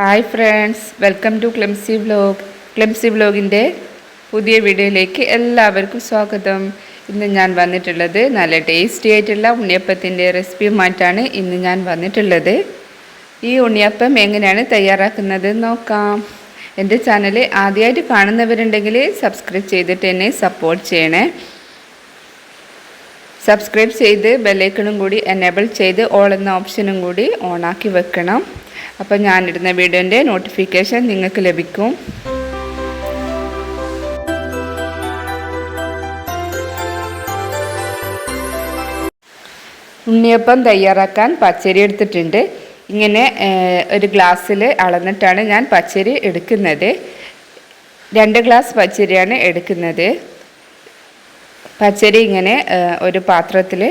Hi friends welcome to clumsy vlog clumsy വ്ലോഗിന്റെ പുതിയ വീഡിയോയിലേക്ക് എല്ലാവർക്കും സ്വാഗതം. ഇന്ന് ഞാൻ വന്നിട്ടുള്ളത് നല്ല ടേസ്റ്റി ആയിട്ടുള്ള ഉണ്ണിയപ്പത്തിന്റെ റെസിപ്പിയുമായിട്ടാണ് ഇന്ന് ഞാൻ വന്നിട്ടുള്ളത്. ഈ ഉണ്ണിയപ്പം എങ്ങനെയാണ് തയ്യാറാക്കുന്നത് നോക്കാം. എന്റെ ചാനൽ ആദ്യമായിട്ട് കാണുന്നവരുണ്ടെങ്കിൽ സബ്സ്ക്രൈബ് ചെയ്തിട്ട് എന്നെ സപ്പോർട്ട് ചെയ്യണേ. സബ്സ്ക്രൈബ് ചെയ്ത് ബെല്ലൈക്കണും കൂടി എനേബിൾ ചെയ്ത് ഓൾ എന്ന ഓപ്ഷനും കൂടി ഓണാക്കി വെക്കണം. അപ്പോൾ ഞാനിടുന്ന വീഡിയോന്റെ നോട്ടിഫിക്കേഷൻ നിങ്ങൾക്ക് ലഭിക്കും. ഉണ്ണിയപ്പം തയ്യാറാക്കാൻ പച്ചരി എടുത്തിട്ടുണ്ട്. ഇങ്ങനെ ഒരു ഗ്ലാസ്സിൽ അളന്നിട്ടാണ് ഞാൻ പച്ചരി എടുക്കുന്നത്. രണ്ട് ഗ്ലാസ് പച്ചരിയാണ് എടുക്കുന്നത്. പച്ചരി ഇങ്ങനെ ഒരു പാത്രത്തിൽ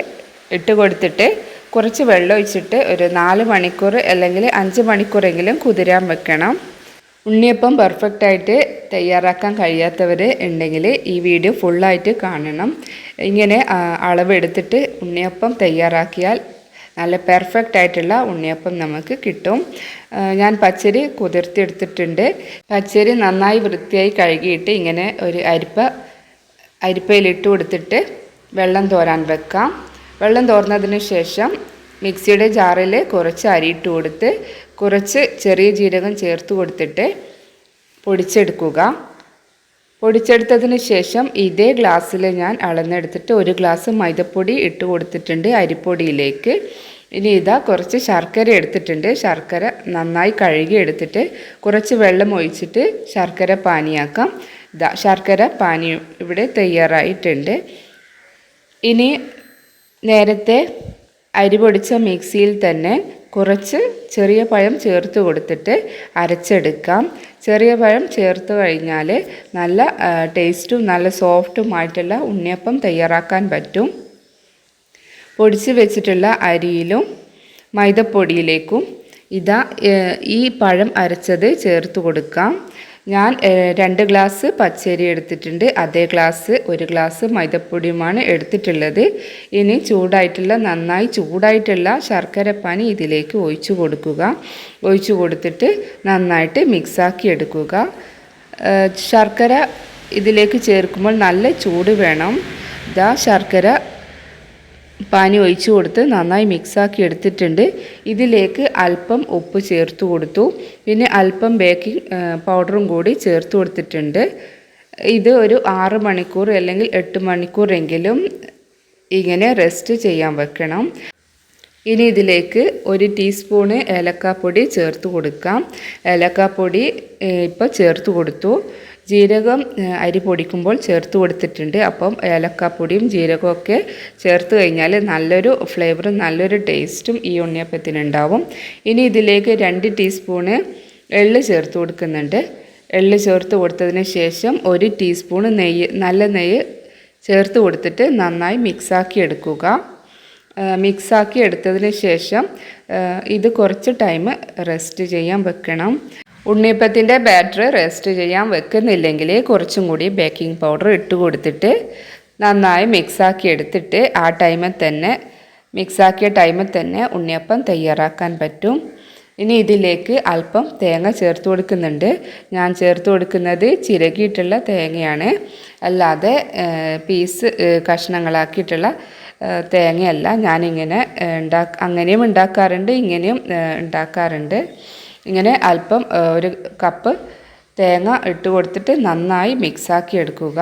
ഇട്ട് കൊടുത്തിട്ട് കുറച്ച് വെള്ളം ഒഴിച്ചിട്ട് ഒരു നാല് മണിക്കൂർ അല്ലെങ്കിൽ അഞ്ച് മണിക്കൂറെങ്കിലും കുതിരാൻ വെക്കണം. ഉണ്ണിയപ്പം പെർഫെക്റ്റ് ആയിട്ട് തയ്യാറാക്കാൻ കഴിയാത്തവർ ഉണ്ടെങ്കിൽ ഈ വീഡിയോ ഫുള്ളായിട്ട് കാണണം. ഇങ്ങനെ അളവെടുത്തിട്ട് ഉണ്ണിയപ്പം തയ്യാറാക്കിയാൽ നല്ല പെർഫെക്റ്റ് ആയിട്ടുള്ള ഉണ്ണിയപ്പം നമുക്ക് കിട്ടും. ഞാൻ പച്ചരി കുതിർത്തിയെടുത്തിട്ടുണ്ട്. പച്ചരി നന്നായി വൃത്തിയായി കഴുകിയിട്ട് ഇങ്ങനെ ഒരു അരിപ്പ അരിപ്പയിലിട്ട് കൊടുത്തിട്ട് വെള്ളം തോരാൻ വെക്കാം. വെള്ളം തോർന്നതിന് ശേഷം മിക്സിയുടെ ജാറിൽ കുറച്ച് അരിയിട്ട് കൊടുത്ത് കുറച്ച് ചെറിയ ജീരകം ചേർത്ത് കൊടുത്തിട്ട് പൊടിച്ചെടുക്കുക. പൊടിച്ചെടുത്തതിന് ശേഷം ഇതേ ഗ്ലാസ്സിൽ ഞാൻ അളന്നെടുത്തിട്ട് ഒരു ഗ്ലാസ് മൈദപ്പൊടി ഇട്ട് കൊടുത്തിട്ടുണ്ട് അരിപ്പൊടിയിലേക്ക്. ഇനി ഇതാ കുറച്ച് ശർക്കര എടുത്തിട്ടുണ്ട്. ശർക്കര നന്നായി കഴുകി എടുത്തിട്ട് കുറച്ച് വെള്ളം ഒഴിച്ചിട്ട് ശർക്കര പാനിയാക്കാം. ഇതാ ശർക്കര പാനി ഇവിടെ തയ്യാറായിട്ടുണ്ട്. ഇനി നേരത്തെ അരി പൊടിച്ച മിക്സിയിൽ തന്നെ കുറച്ച് ചെറിയ പഴം ചേർത്ത് കൊടുത്തിട്ട് അരച്ചെടുക്കാം. ചെറിയ പഴം ചേർത്ത് കഴിഞ്ഞാൽ നല്ല ടേസ്റ്റും നല്ല സോഫ്റ്റുമായിട്ടുള്ള ഉണ്ണിയപ്പം തയ്യാറാക്കാൻ പറ്റും. പൊടിച്ച് വെച്ചിട്ടുള്ള അരിയിലും മൈദപ്പൊടിയിലേക്കും ഇതാ ഈ പഴം അരച്ചത് ചേർത്ത് കൊടുക്കാം. ഞാൻ രണ്ട് ഗ്ലാസ് പച്ചരി എടുത്തിട്ടുണ്ട്. അതേ ഗ്ലാസ് ഒരു ഗ്ലാസ് മൈദപ്പൊടിയുമാണ് എടുത്തിട്ടുള്ളത്. ഇനി ചൂടായിട്ടുള്ള നന്നായി ചൂടായിട്ടുള്ള ശർക്കര ശർക്കരപ്പാനി ഇതിലേക്ക് ഒഴിച്ചു കൊടുക്കുക. ഒഴിച്ചു കൊടുത്തിട്ട് നന്നായിട്ട് മിക്സാക്കി എടുക്കുക. ശർക്കര ഇതിലേക്ക് ചേർക്കുമ്പോൾ നല്ല ചൂട് വേണം. ഇതാ ശർക്കര പാനി ഒഴിച്ചു കൊടുത്ത് നന്നായി മിക്സാക്കി എടുത്തിട്ടുണ്ട്. ഇതിലേക്ക് അല്പം ഉപ്പ് ചേർത്ത് കൊടുത്തു. പിന്നെ അല്പം ബേക്കിംഗ് പൗഡറും കൂടി ചേർത്ത് കൊടുത്തിട്ടുണ്ട്. ഇത് ഒരു ആറ് മണിക്കൂർ അല്ലെങ്കിൽ എട്ട് മണിക്കൂറെങ്കിലും ഇങ്ങനെ റെസ്റ്റ് ചെയ്യാൻ വെക്കണം. ഇനി ഇതിലേക്ക് ഒരു ടീസ്പൂണ് ഏലക്കാപ്പൊടി ചേർത്ത് കൊടുക്കാം. ഏലക്കാപ്പൊടി ഇപ്പോൾ ചേർത്ത് കൊടുത്തു. ജീരകം അരി പൊടിക്കുമ്പോൾ ചേർത്ത് കൊടുത്തിട്ടുണ്ട്. അപ്പം ഏലക്കാപ്പൊടിയും ജീരകവും ഒക്കെ ചേർത്ത് കഴിഞ്ഞാൽ നല്ലൊരു ഫ്ലേവറും നല്ലൊരു ടേസ്റ്റും ഈ ഉണ്ണിയപ്പത്തിനുണ്ടാവും. ഇനി ഇതിലേക്ക് രണ്ട് ടീസ്പൂണ് എള്ള് ചേർത്ത് കൊടുക്കുന്നുണ്ട്. എള്ള് ചേർത്ത് കൊടുത്തതിന് ശേഷം ഒരു ടീസ്പൂണ് നെയ്യ് നല്ല നെയ്യ് ചേർത്ത് കൊടുത്തിട്ട് നന്നായി മിക്സാക്കി എടുക്കുക. മിക്സാക്കി എടുത്തതിന് ശേഷം ഇത് കുറച്ച് ടൈം റെസ്റ്റ് ചെയ്യാൻ വെക്കണം. ഉണ്ണിയപ്പത്തിന്റെ ബാറ്റർ റെസ്റ്റ് ചെയ്യാൻ വെക്കുന്നില്ലെങ്കിൽ കുറച്ചും കൂടി ബേക്കിംഗ് പൗഡർ ഇട്ട് കൊടുത്തിട്ട് നന്നായി മിക്സാക്കി എടുത്തിട്ട് ആ ടൈമിൽ തന്നെ മിക്സാക്കിയ ടൈമിൽ തന്നെ ഉണ്ണിയപ്പം തയ്യാറാക്കാൻ പറ്റും. ഇനി ഇതിലേക്ക് അല്പം തേങ്ങ ചേർത്ത് കൊടുക്കുന്നുണ്ട്. ഞാൻ ചേർത്ത് കൊടുക്കുന്നത് ചിരകിയിട്ടുള്ള തേങ്ങയാണ്. അല്ലാതെ പീസ് കഷ്ണങ്ങളാക്കിയിട്ടുള്ള തേങ്ങയല്ല. ഞാനിങ്ങനെ ഉണ്ടാ അങ്ങനെയും ഉണ്ടാക്കാറുണ്ട് ഇങ്ങനെയും ഉണ്ടാക്കാറുണ്ട്. ഇങ്ങനെ അല്പം ഒരു കപ്പ് തേങ്ങ ഇട്ട് കൊടുത്തിട്ട് നന്നായി മിക്സാക്കി എടുക്കുക.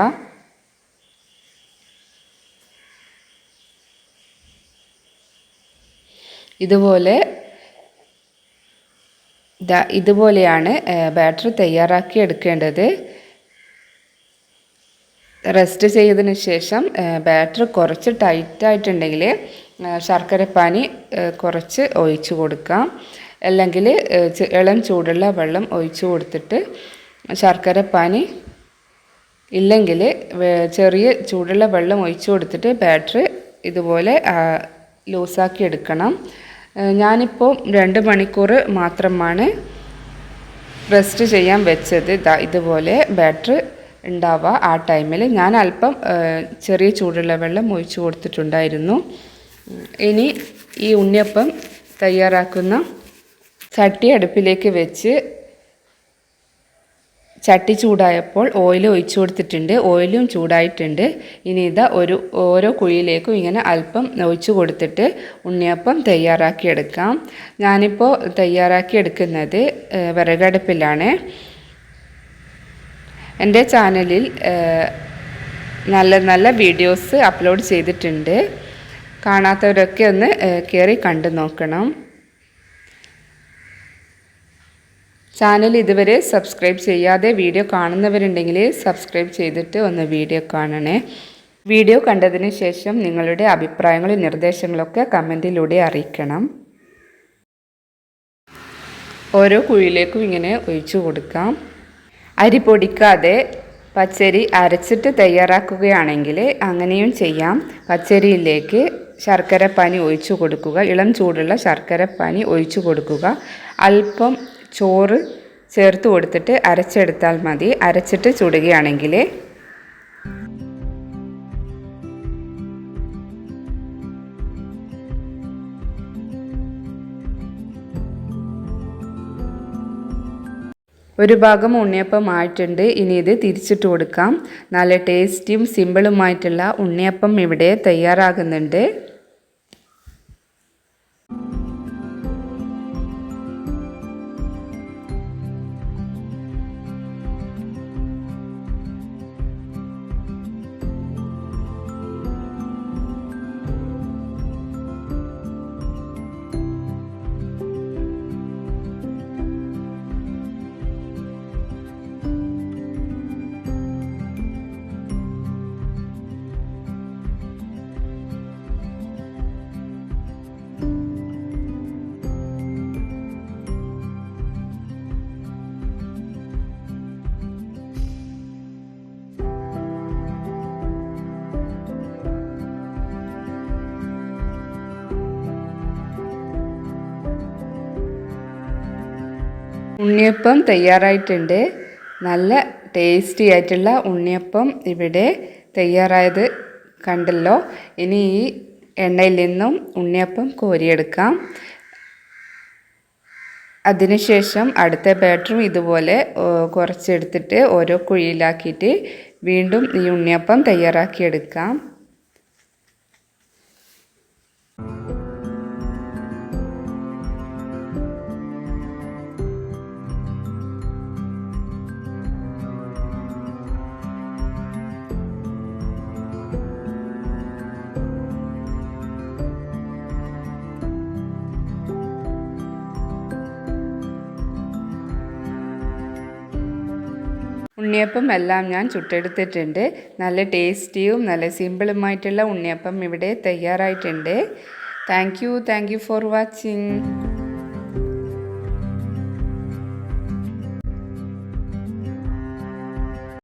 ഇതുപോലെ ഇതുപോലെയാണ് ബാറ്റർ തയ്യാറാക്കി എടുക്കേണ്ടത്. റെസ്റ്റ് ചെയ്തതിന് ശേഷം ബാറ്റർ കുറച്ച് ടൈറ്റായിട്ടുണ്ടെങ്കിൽ ശർക്കരപ്പാനി കുറച്ച് ഒഴിച്ചു കൊടുക്കാം. അല്ലെങ്കിൽ ഇളം ചൂടുള്ള വെള്ളം ഒഴിച്ചു കൊടുത്തിട്ട് ശർക്കര പാനി ഇല്ലെങ്കിൽ ചെറിയ ചൂടുള്ള വെള്ളം ഒഴിച്ചു കൊടുത്തിട്ട് ബാറ്റർ ഇതുപോലെ ലൂസാക്കി എടുക്കണം. ഞാനിപ്പോൾ രണ്ട് മണിക്കൂർ മാത്രമാണ് റെസ്റ്റ് ചെയ്യാൻ വെച്ചത്. ഇതുപോലെ ബാറ്റർ ഉണ്ടാവുക ആ ടൈമിൽ. ഞാൻ അല്പം ചെറിയ ചൂടുള്ള വെള്ളം ഒഴിച്ചു കൊടുത്തിട്ടുണ്ടായിരുന്നു. ഇനി ഈ ഉണ്ണിയപ്പം തയ്യാറാക്കുന്ന ചട്ടി അടുപ്പിലേക്ക് വെച്ച് ചട്ടി ചൂടായപ്പോൾ ഓയിൽ ഒഴിച്ചു കൊടുത്തിട്ടുണ്ട്. ഓയിലും ചൂടായിട്ടുണ്ട്. ഇനി ഇതാ ഒരു ഓരോ കുഴിയിലേക്കും ഇങ്ങനെ അല്പം ഒഴിച്ചു കൊടുത്തിട്ട് ഉണ്ണിയപ്പം തയ്യാറാക്കി എടുക്കാം. ഞാനിപ്പോൾ തയ്യാറാക്കി എടുക്കുന്നത് വിറകടുപ്പിലാണ്. എന്റെ ചാനലിൽ നല്ല നല്ല വീഡിയോസ് അപ്ലോഡ് ചെയ്തിട്ടുണ്ട്. കാണാത്തവരൊക്കെ ഒന്ന് കയറി കണ്ടു നോക്കണം. ചാനൽ ഇതുവരെ സബ്സ്ക്രൈബ് ചെയ്യാതെ വീഡിയോ കാണുന്നവരുണ്ടെങ്കിൽ സബ്സ്ക്രൈബ് ചെയ്തിട്ട് ഒന്ന് വീഡിയോ കാണണേ. വീഡിയോ കണ്ടതിന് ശേഷം നിങ്ങളുടെ അഭിപ്രായങ്ങളും നിർദ്ദേശങ്ങളൊക്കെ കമന്റിലൂടെ അറിയിക്കണം. ഓരോ കുഴിയിലേക്കും ഇങ്ങനെ ഒഴിച്ചു കൊടുക്കാം. അരി പൊടിക്കാതെ പച്ചരി അരച്ചിട്ട് തയ്യാറാക്കുകയാണെങ്കിൽ അങ്ങനെയും ചെയ്യാം. പച്ചരിയിലേക്ക് ശർക്കര പനി ഒഴിച്ചു കൊടുക്കുക. ഇളം ചൂടുള്ള ശർക്കര പനി ഒഴിച്ചു കൊടുക്കുക. അല്പം ചോറ് ചേർത്ത് കൊടുത്തിട്ട് അരച്ചെടുത്താൽ മതി. അരച്ചിട്ട് ചുടുകയാണെങ്കിൽ ഒരു ഭാഗം ഉണ്ണിയപ്പം ആയിട്ടുണ്ട് ഇനി ഇത് തിരിച്ചിട്ട് കൊടുക്കാം. നല്ല ടേസ്റ്റിയും സിമ്പിളുമായിട്ടുള്ള ഉണ്ണിയപ്പം ഇവിടെ തയ്യാറാകുന്നുണ്ട്. ഉണ്ണിയപ്പം തയ്യാറായിട്ടുണ്ട്. നല്ല ടേസ്റ്റി ആയിട്ടുള്ള ഉണ്ണിയപ്പം ഇവിടെ തയ്യാറായത് കണ്ടല്ലോ. ഇനി ഈ എണ്ണയിൽ നിന്നും ഉണ്ണിയപ്പം കോരിയെടുക്കാം. അതിനുശേഷം അടുത്ത ബാറ്ററും ഇതുപോലെ കുറച്ചെടുത്തിട്ട് ഓരോ കുഴിയിലാക്കിയിട്ട് വീണ്ടും ഈ ഉണ്ണിയപ്പം തയ്യാറാക്കിയെടുക്കാം. ഉണ്ണിയപ്പം എല്ലാം ഞാൻ ചുട്ടെടുത്തിട്ടുണ്ട്. നല്ല ടേസ്റ്റിയും നല്ല സിമ്പിളുമായിട്ടുള്ള ഉണ്ണിയപ്പം ഇവിടെ തയ്യാറായിട്ടുണ്ട്. Thank you thank you for watching